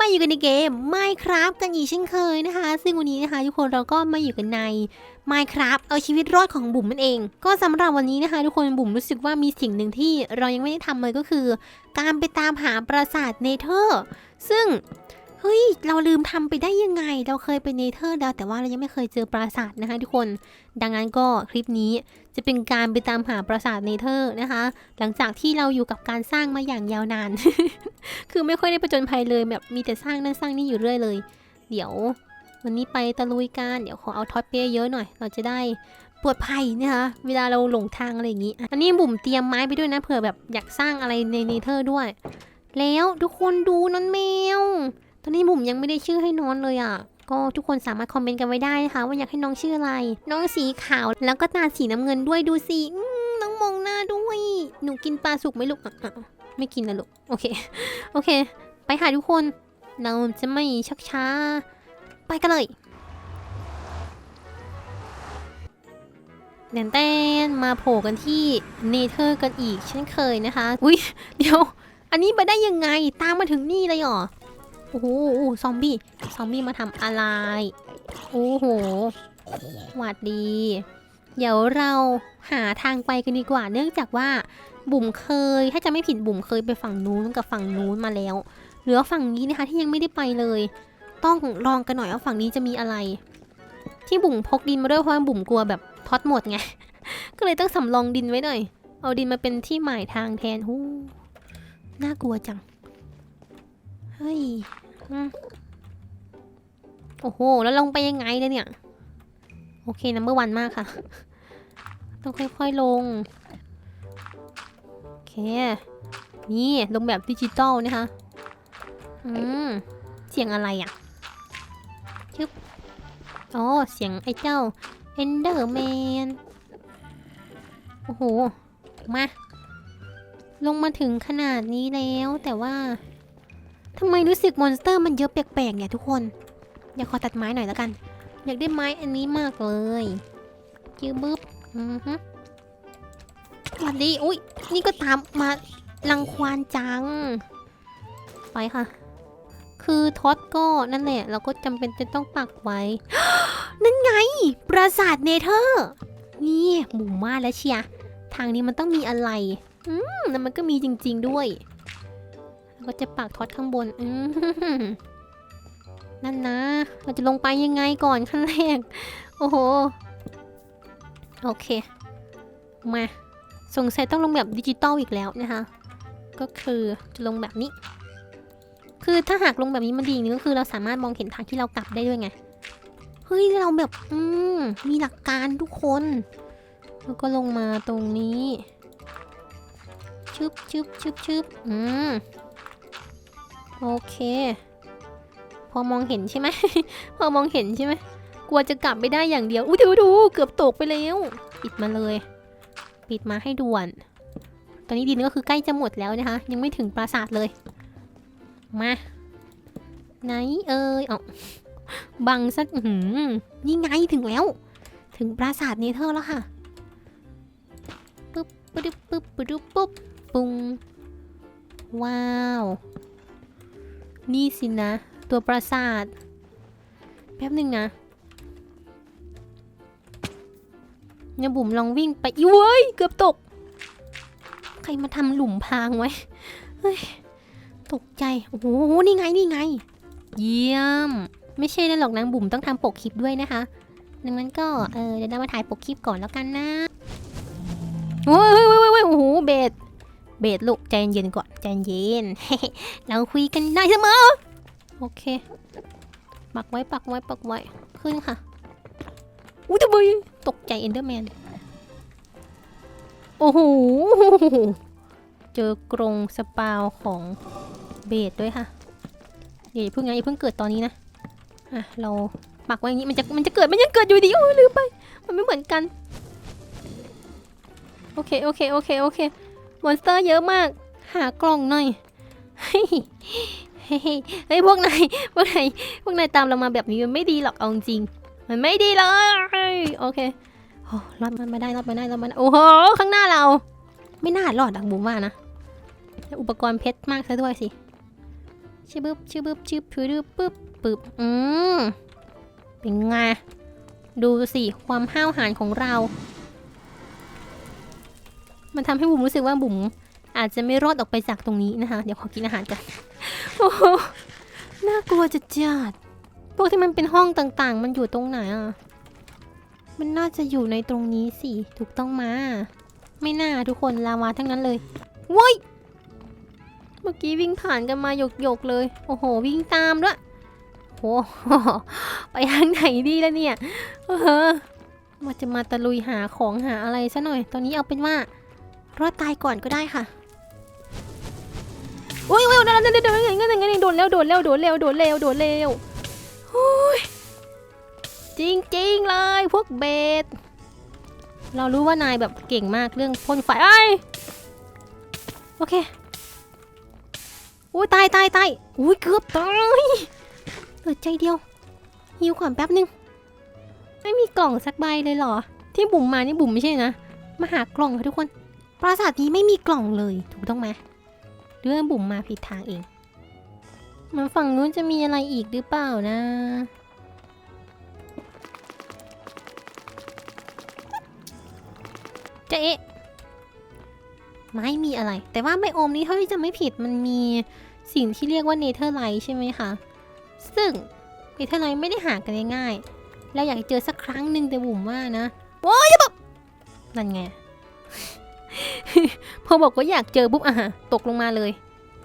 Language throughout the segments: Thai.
มาอยู่กันในเกม Minecraft กันอีกเช่นเคยนะคะ ซึ่งวันนี้นะคะทุกคนเราก็มาอยู่กันใน Minecraft เอาชีวิตรอดของบุ๋มมันเอง ก็สำหรับวันนี้นะคะทุกคนบุ๋มรู้สึกว่ามีสิ่งหนึ่งที่เรายังไม่ได้ทำเลยก็คือ การไปตามหาปราสาทเนเธอร์ ซึ่ง เฮ้ย เราลืมทำไปได้ยังไง เราเคยไปเนเธอร์แล้วแต่ว่าเรายังไม่เคยเจอปราสาทนะคะทุกคน ดังนั้นก็คลิปนี้จะเป็นการไปตามหาปราสาทเนเธอร์นะคะ หลังจากที่เราอยู่กับการสร้างมาอย่างยาวนาน คือไม่ค่อยได้ประจนภัยเลยแบบมีแต่สร้างนั่นสร้างนี่อยู่เรื่อยเลย เดี๋ยว วันนี้ไปตะลุยกันเดี๋ยวขอเอาท็อตเป้เยอะหน่อย เราจะได้ปลอดภัยนะคะเวลาเราหลงทางอะไรอย่างนี้ อันนี้บุ๋มเตรียมไม้ไปด้วยนะเผื่อแบบอยากสร้างอะไรในเนเธอร์ด้วย แล้วทุกคนดูนอนแมว ตอนนี้บุ๋มยังไม่ได้ชื่อให้น้องเลยอะ ก็ทุกคนสามารถคอมเมนต์กันไว้ได้นะคะ ว่าอยากให้น้องชื่ออะไร น้องสีขาวแล้วก็ตาสีน้ำเงินด้วยดูสิน้องมองหน้าด้วย หนูกินปลาสุกไหมลูกอะไม่กินนะลูก โอเค โอเค ไปค่ะทุกคน เราจะไม่ชักช้า ไปกันเลยแดนเต้นมาโผล่กันที่เนเธอร์กันอีกเช่นเคยนะคะ อุ้ยเดี๋ยว อันนี้มาได้ยังไง ตามมาถึงนี่เลยเหรอ อ้โหซอมบี้ ซอมบี้มาทำอะไร โอ้โหหวัดดี เดี๋ยวเราหาทางไปกันดีกว่า เนื่องจากว่าบุ๋มเคย ถ้าจะไม่ผิดบุ๋มเคยไปฝั่งนู้นกับฝั่งนู้นมาแล้ว เหลือฝั่งนี้นะคะที่ยังไม่ได้ไปเลย ต้องลองกันหน่อยว่าฝั่งนี้จะมีอะไร ที่บุ๋มพกดินมาด้วยเพราะว่าบุ๋มกลัวแบบท็อตหมดไง ก็เลยต้องสำรองดินไว้หน่อย เอาดินมาเป็นที่หมายทางแทนหูน่ากลัวจัง เฮ้ย โอ้โห แล้วลงไปยังไงเลยเนี่ย โอเคนัมเบอร์วันมากค่ะ ต้องค่อยๆลง โอเค นี่ลงแบบดิจิตอลนะคะ อืม เสียงอะไรอะชึบอ๋อ เสียงไอ้เจ้า Enderman โอ้โห มา ลงมาถึงขนาดนี้แล้วแต่ว่า ทำไมรู้สึกมอนสเตอร์มันเยอะแปลกๆเนี่ยทุกคน อยากขอตัดไม้หน่อยแล้วกัน อยากได้ไม้อันนี้มากเลยยืบึ๊บอือฮึสวัสดี อุ้ยนี่ก็ตามมาลังควานจัง ไปค่ะ คือท็อตก็นั่นแหละ เราก็จำเป็นจะต้องปักไว้ นั่นไง ปราสาทเนเธอร์ นี่หมู่มาแล้วเชีย ทางนี้มันต้องมีอะไร อืมแล้วมันก็มีจริง ๆด้วย ก็จะปักท็อตข้างบน อืมนั่นนะ เราจะลงไปยังไงก่อนขั้นแรก โอ้โห โอเค มา สงสัยต้องลงแบบดิจิตอลอีกแล้วนะคะ ก็คือจะลงแบบนี้ คือถ้าหากลงแบบนี้มันดีอย่างนึงก็คือเราสามารถมองเห็นทางที่เรากลับได้ด้วยไง เฮ้ย เราแบบ อืม มีหลักการทุกคน แล้วก็ลงมาตรงนี้ชึบชึบชึบชึบอืม โอเค พอมองเห็นใช่ไหม พอมองเห็นใช่ไหม กลัวจะกลับไม่ได้อย่างเดียว อุ้ยดูดูเกือบตกไปแล้ว ปิดมาเลย ปิดมาให้ด่วน ตอนนี้ดินก็คือใกล้จะหมดแล้วนะคะ ยังไม่ถึงปราสาทเลย มา ไหนเอ่ยเอบังสักหือนี่ไงถึงแล้ว ถึงปราสาทเนเธอแล้วค่ะปึ๊บปึ๊บปึ๊บปึ๊บปึ๊บปุ้งว้าว นี่สินะ ตัวปราสาท แป๊บหนึ่งนะเนี่ยบุ๋มลองวิ่งไปอีเว้ย เกือบตก ใครมาทำหลุมพรางไว้เฮ้ยตกใจ โอ้โห นี่ไง นี่ไง เยี่ยม ไม่ใช่ได้หรอกนางบุ๋มต้องทำปกคลิปด้วยนะคะ ดังนั้นก็ เออ เดี๋ยวเรามาถ่ายปกคลิปก่อนแล้วกันนะ โอ้ยเว้ยเว้ยเว้ยโอ้โห เบส เบสลูกใจเย็นก่อนใจเย็น เราคุยกันได้เสมอ โอเค ปักไว้ปักไว้ปักไว้ ขึ้นค่ะ อุ้ยทำไมตกใจเอนเดอร์แมน โอ้โห เจอกรงสปาวของเบสด้วยค่ะอย่าเพิ่งนะอย่าเพิ่งเกิดตอนนี้นะ อะ เราปักไว้อย่างนี้มันจะมันจะเกิดมันยังเกิดอยู่ดีโอ้ลืมไป มันไม่เหมือนกัน โอเค โอเค โอเค โอเค มอนสเตอร์เยอะมาก หากล่องหน่อยเฮ้ยเฮ้ยเฮ้ยพวกนายพวกนายพวกนายตามเรามาแบบนี้มันไม่ดีหรอกเอาจริง มันไม่ดีเลยโอเคโอ้รอดมันมาได้รอดมาได้รอดมาโอ้โหข้างหน้าเรา ไม่น่ารอดดักบุ๋มว่านะอุปกรณ์เพชรมากซะด้วยสิชื่อบึ๊บชื่อบึ๊บชื่อปึ๊บปึ๊บปึ๊บอืมเป็นไงดูสิความห้าวหาญของเรา มันทำให้บุ๋มรู้สึกว่าบุ๋มอาจจะไม่รอดออกไปจากตรงนี้นะคะ เดี๋ยวขอกินอาหารกันโอ้โหน่ากลัวจะจัดพวกที่มันเป็นห้องต่างๆ มันอยู่ตรงไหนอะ มันน่าจะอยู่ในตรงนี้สิ ถูกต้องมา ไม่น่าทุกคนลาวาทั้งนั้นเลยว้ย เมื่อกี้วิ่งผ่านกันมาหยกๆเลย โอ้โห วิ่งตามด้วยโอ้โหไปทางไหนดีแล้วเนี่ย เออมาจะมาตะลุยหาของหาอะไรซะหน่อย ตอนนี้เอาเป็นว่า รอดตายก่อนก็ได้ค่ะอุ้ยอุ้ยนั่นนั่นนั่นนั่นนั่นนั่นนั่นโดนแล้วโดนแล้วโดนแล้วโดนแล้วโดนแล้วจริงจริงเลยพวกเบสเรารู้ว่านายแบบเก่งมากเรื่องพ่นไฟไอ้โอเคอุ้ยตายตายตายอุ้ยเกือบตายเหลือใจเดียวหิวก่อนแป๊บนึงไม่มีกล่องสักใบเลยเหรอ ที่บุ๋มมานี่บุ๋มไม่ใช่นะมาหากล่องค่ะทุกคน ปราสาทนี้ไม่มีกล่องเลยถูกต้องไหมเรื่องบุ๋มมาผิดทางเองมันฝั่งนู้นจะมีอะไรอีกหรือเปล่านะเจ๊ะไม่มีอะไร แต่ว่าไบโอมนี้เท่าที่จะไม่ผิดมันมีสิ่งที่เรียกว่าเนเธอร์ไลท์ใช่ไหมคะ ซึ่งเนเธอร์ไลท์ไม่ได้หากันง่ายๆ แล้วอยากเจอสักครั้งหนึ่งแต่บุ๋มว่านะ โอ้ยอย่าบนั่นไง พอบอกว่าอยากเจอปุ๊บอะตกลงมาเลย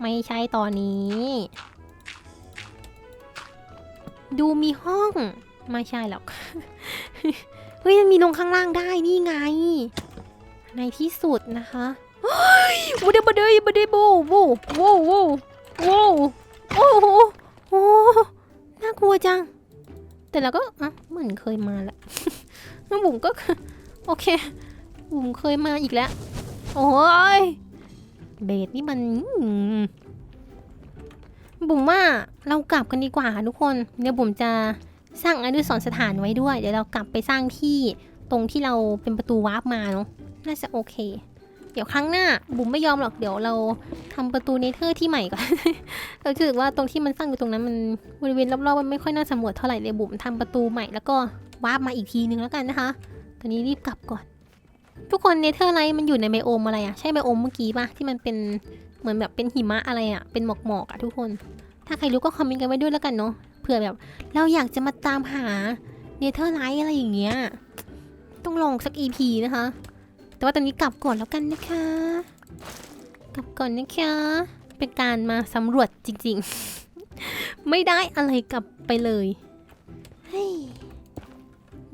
ไม่ใช่ตอนนี้ ดูมีห้อง ไม่ใช่หรอก เฮ้ยมันมีลงข้างล่างได้นี่ไง ในที่สุดนะคะบูเดบเดยบูเดบูบูวูวูวูโอ้โหโอ้น่ากลัวจัง แต่เราก็อะเหมือนเคยมาแล้วน้องบุ๋มก็ โอเค บุ๋มเคยมาอีกแล้ว โอ้ยเบสนี่มันบุ๋มว่าเรากลับกันดีกว่าค่ะทุกคน เดี๋ยวบุ๋มจะสร้างอนุสรสถานไว้ด้วย เดี๋ยวเรากลับไปสร้างที่ตรงที่เราเป็นประตูวาร์ปมาเนาะ น่าจะโอเค เดี๋ยวครั้งหน้า บุ๋มไม่ยอมหรอก เดี๋ยวเราทำประตูเนเธอร์ที่ใหม่ก่อน เรารู้สึกว่าตรงที่มันสร้างอยู่ตรงนั้นมันบริเวณรอบๆมันไม่ค่อยน่าสำรวจเท่าไหร่เลยบุ๋มทำประตูใหม่แล้วก็วาร์ปมาอีกทีนึงแล้วกันนะคะ ตอนนี้รีบกลับก่อน ทุกคนเนเธอร์ไลท์มันอยู่ในไบโอมอะไรอะใช่ไบโอมเมื่อกี้ปะที่มันเป็นเหมือนแบบเป็นหิมะอะไรอะเป็นหมอกหมอกอะทุกคน ถ้าใครรู้ก็คอมเมนต์กันไว้ด้วยแล้วกันเนาะเผื่อแบบ เราอยากจะมาตามหาเนเธอร์ไลท์อะไรอย่างเงี้ยต้องลองสัก EP นะคะ แต่ว่าตอนนี้กลับก่อนแล้วกันนะคะ กลับก่อนนะคะ เป็นการมาสำรวจจริงๆ ไม่ได้อะไรกลับไปเลยเฮ้ย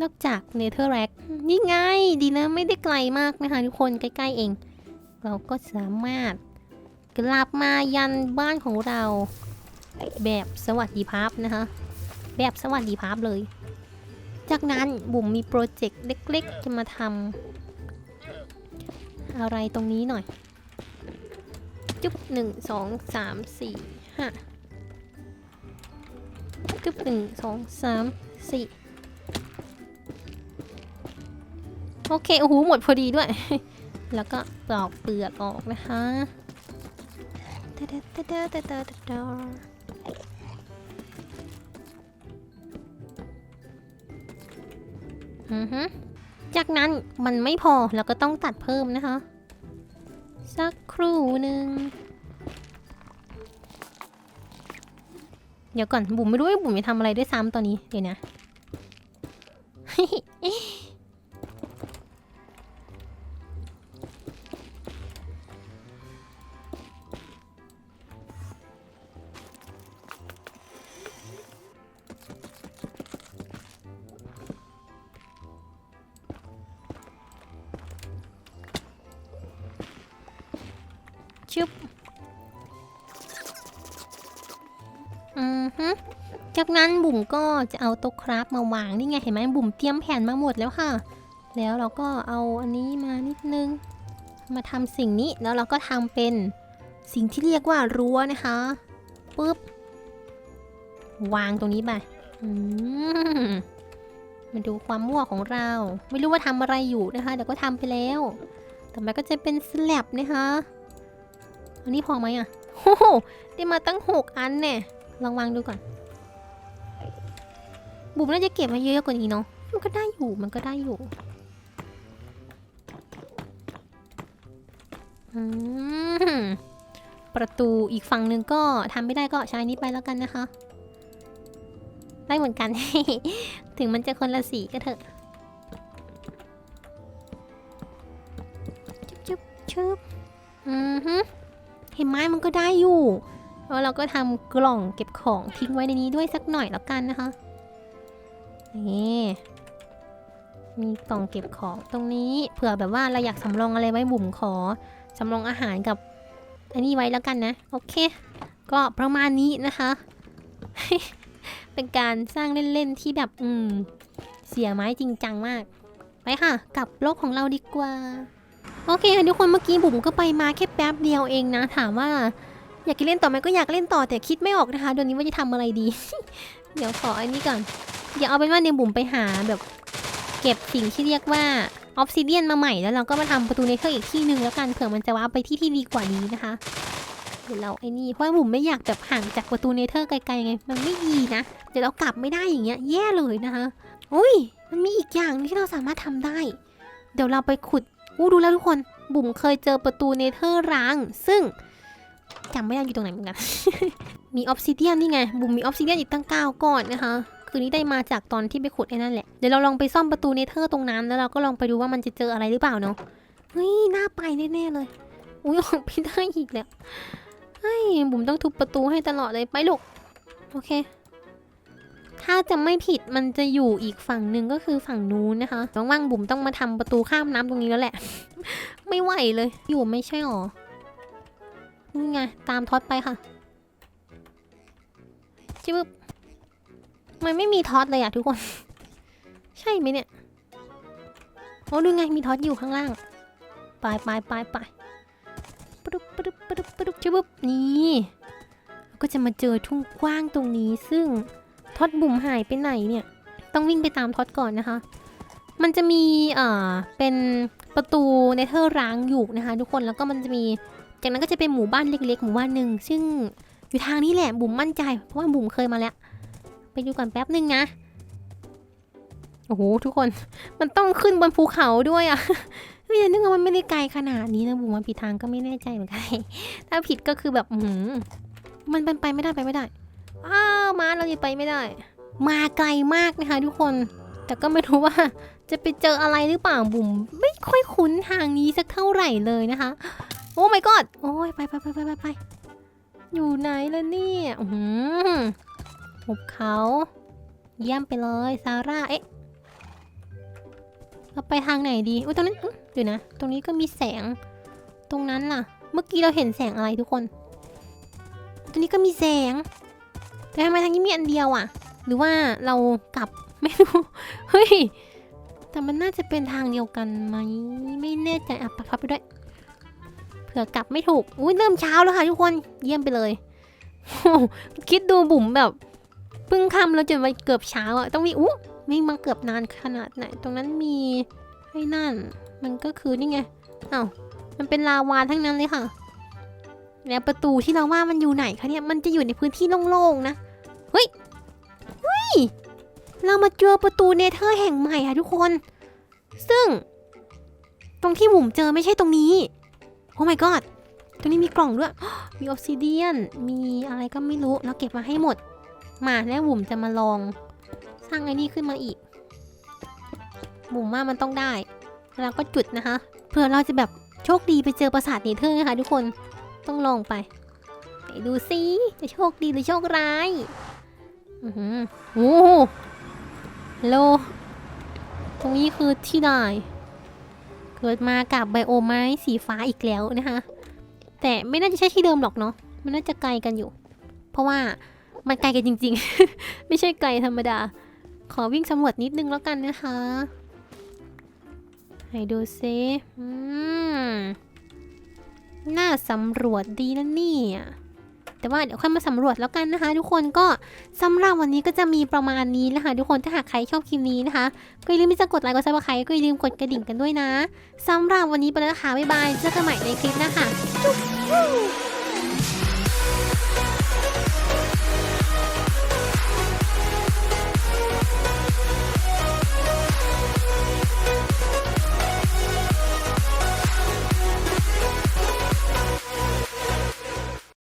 นอกจากเนเธอร์แร็กนี่ไงดีนะไม่ได้ไกลมากนะคะทุกคนใกล้ๆเอง เราก็สามารถกลับมายันบ้านของเรา แบบสวัสดิภาพนะคะ แบบสวัสดิภาพเลย จากนั้นบุ๋มมีโปรเจกต์เล็กๆ จะมาทำอะไรตรงนี้หน่อย จุ๊บหนึ่งสองสามสี่ห้าจุ๊บหนึ่งสองสามสี่ โอเค โอ้โห หมดพอดีด้วย แล้วก็ปลอกเปลือกออกนะคะอือฮึจากนั้นมันไม่พอเราก็ต้องตัดเพิ่มนะคะ สักครู่หนึ่งเดี๋ยวก่อนบุ๋มไม่รู้ว่าบุ๋มจะทำอะไรด้วยซ้ำตอนนี้เดี๋ยวนะ ชึบอือฮึจากนั้นบุ๋มก็จะเอาโต๊ะคราฟมาวางนี่ไงเห็นไหมบุ๋มเตรียมแผนมาหมดแล้วค่ะ แล้วเราก็เอาอันนี้มานิดนึง มาทำสิ่งนี้แล้วเราก็ทำเป็นสิ่งที่เรียกว่ารั้วนะคะปุ๊บวางตรงนี้ไปมาดูความมั่วของเรา ไม่รู้ว่าทำอะไรอยู่นะคะเดี๋ยวก็ทำไปแล้ว ต่อไปก็จะเป็นสแลบนะคะ อันนี้พอไหมอะโอ้โหได้มาตั้งหกอันเนี่ยลองวางดูก่อน บุ๋มน่าจะเก็บมาเยอะกว่านี้เนาะ มันก็ได้อยู่ มันก็ได้อยู่ อืม ประตูอีกฝั่งหนึ่งก็ทำไม่ได้ก็ใช้นี้ไปแล้วกันนะคะ ได้เหมือนกัน ถึงมันจะคนละสีก็เถอะชุบชุบชุบอือฮึ เห็นไหมมันก็ได้อยู่ แล้วเราก็ทำกล่องเก็บของทิ้งไว้ในนี้ด้วยสักหน่อยแล้วกันนะคะ นี่ มีกล่องเก็บของตรงนี้ เผื่อแบบว่าเราอยากสำรองอะไรไว้บุ๋มขอสำรองอาหารกับอันนี้ไว้แล้วกันนะ โอเค ก็ประมาณนี้นะคะ เป็นการสร้างเล่นๆที่แบบ อืม เสียไม้จริงจังมาก ไปค่ะ กลับโลกของเราดีกว่า โอเคค่ะทุกคนเมื่อกี้บุ๋มก็ไปมาแค่แป๊บเดียวเองนะ ถามว่า อยากเล่นต่อไหมก็อยากเล่นต่อแต่คิดไม่ออกนะคะเดี๋ยวนี้ว่าจะทำอะไรดี เดี๋ยวขออันนี้ก่อนเดี๋ยวเอาเป็นว่าเดี๋ยวบุ๋มไปหาแบบ เก็บสิ่งที่เรียกว่าออฟซิเดียนมาใหม่แล้วเราก็มาทำประตูเนเธอร์อีกที่หนึ่งแล้วกันเผื่อมันจะว้าไปที่ที่ดีกว่านี้นะคะเดี๋ยวเราไอ้นี่เพราะว่าบุ๋มไม่อยากแบบห่างจากประตูเนเธอร์ไกลๆไง มันไม่ดีนะ เดี๋ยวเรากลับไม่ได้อย่างเงี้ยแย่เลยนะคะ อุ้ย มันมีอีกอย่างที่เราสามารถทำได้ เดี๋ยวเราไปขุด อู้ดูแล้วทุกคนบุ๋มเคยเจอประตูเนเธอร์ร้าง ซึ่งจำไม่ได้อยู่ตรงไหนเหมือนกัน มีออฟซิเดียนนี่ไง บุ๋มมีออฟซิเดียนอีกตั้งเก้าก้อนนะคะ คือนี้ได้มาจากตอนที่ไปขุดไอ้นั่นแหละ เดี๋ยวเราลองไปซ่อมประตูเนเธอร์ตรงนั้น แล้วเราก็ลองไปดูว่ามันจะเจออะไรหรือเปล่าเนาะ เฮ้ย น่าไปแน่ๆเลย อุ้ยออกไม่ได้อีกแล้ว เฮ้ย บุ๋มต้องทุบประตูให้ตลอดเลย ไปลูก โอเค ถ้าจะไม่ผิดมันจะอยู่อีกฝั่งหนึ่งก็คือฝั่งนู้นนะคะว่างๆบุ๋มต้องมาทำประตูข้ามน้ำตรงนี้แล้วแหละ ไม่ไหวเลย อยู่ไม่ใช่หรอนี่ไงตามท็อตไปค่ะจิ๊บมันไม่มีท็อตเลยอะทุกคน ใช่ไหมเนี่ยโอ้ดูไงมีท็อตอยู่ข้างล่างไปไปไปไปปดุบปดุบปดุบปดุบชิบุบนี่ก็จะมาเจอทุ่งกว้างตรงนี้ซึ่ง ท็อตบุ๋มหายไปไหนเนี่ย ต้องวิ่งไปตามท็อตก่อนนะคะ มันจะมีเอ่อเป็นประตูเนเธอร์ร้างอยู่นะคะทุกคนแล้วก็มันจะมี จากนั้นก็จะเป็นหมู่บ้านเล็กๆหมู่บ้านหนึ่งซึ่งอยู่ทางนี้แหละบุ๋มมั่นใจเพราะว่าบุ๋มเคยมาแล้ว ไปดูก่อนแป๊บนึงนะโอ้โหทุกคนมันต้องขึ้นบนภูเขาด้วยอะเฮ้ยนึกว่ามันไม่ได้ไกลขนาดนี้นะบุ๋มมาผิดทางก็ไม่แน่ใจเหมือนกันถ้าผิดก็คือแบบหือมันเป็นไปไม่ได้ไปไม่ได้ อ้าวมาเราจะไปไม่ได้ มาไกลมากนะคะทุกคน แต่ก็ไม่รู้ว่า จะไปเจออะไรหรือเปล่าบุ๋มไม่ค่อยคุ้นทางนี้สักเท่าไหร่เลยนะคะ โอ้ my god โอ้ยไปไปไปไปไปไปอยู่ไหนล่ะเนี่ยอื้อหือหุบเขาเยี่ยมไปเลยซาร่าเอ๊ะเราไปทางไหนดีอุ้ยตรงนั้นอยเดี๋ยวนะ ตรงนี้ก็มีแสง ตรงนั้นล่ะ เมื่อกี้เราเห็นแสงอะไรทุกคน ตรงนี้ก็มีแสง แต่ทำไมทางนี้มีอันเดียวอะ หรือว่าเรากลับไม่รู้ เฮ้ย แต่มันน่าจะเป็นทางเดียวกันไหมไม่แน่ใจอะปักทับไปด้วยเผื่อกลับไม่ถูก อุ้ยเริ่มเช้าแล้วค่ะทุกคน เยี่ยมไปเลยคิดดูบุ๋มแบบเพิ่งค่ำแล้วจนไปเกือบเช้าอะ ต้องมีอู้วิ่งมาเกือบนานขนาดไหน ตรงนั้นมีไอ้นั่น มันก็คือนี่ไงอ้าว มันเป็นลาวาทั้งนั้นเลยค่ะ แล้วประตูที่เราว่ามันอยู่ไหนคะเนี่ยมันจะอยู่ในพื้นที่โล่งๆนะเฮ้ยเฮ้ยเรามาเจอประตูเนเธอร์แห่งใหม่ค่ะทุกคน ซึ่ง ตรงที่บุ๋มเจอไม่ใช่ตรงนี้โอ้ my god ตรงนี้มีกล่องด้วย มีออฟซิเดียน มีอะไรก็ไม่รู้เราเก็บมาให้หมด มาแล้วบุ๋มจะมาลอง สร้างไอ้นี่ขึ้นมาอีก บุ๋มว่ามันต้องได้ แล้วก็จุดนะคะ เผื่อเราจะแบบโชคดีไปเจอปราสาทเนเธอร์นะคะทุกคน ต้องลองไปไหนดูซิ จะโชคดีหรือโชคร้าย อือหือโอ้โหฮัลโหลตรงนี้คือที่ไหนเกิดมากับไบโอไม้สีฟ้าอีกแล้วนะคะ แต่ไม่น่าจะใช่ที่เดิมหรอกเนาะ มันน่าจะไกลกันอยู่ เพราะว่ามันไกลกันจริง ๆ ไม่ใช่ไกลธรรมดา ขอวิ่งสำรวจนิดนึงแล้วกันนะคะ ให้ดูซิอืม น่าสำรวจดีนะเนี่ยแต่ว่าเดี๋ยวค่อยมาสำรวจแล้วกันนะคะ ทุกคนก็สำหรับวันนี้ก็จะมีประมาณนี้นะคะ ทุกคนถ้าหากใครชอบคลิปนี้นะคะ ก็อย่าลืมที่จะกดไลค์กดซับสไครต์ก็อย่าลืมกดกระดิ่งกันด้วยนะสำหรับวันนี้ไปแล้วนะคะบ๊ายบายเจอกันใหม่ในคลิปหน้าค่ะจุ๊บ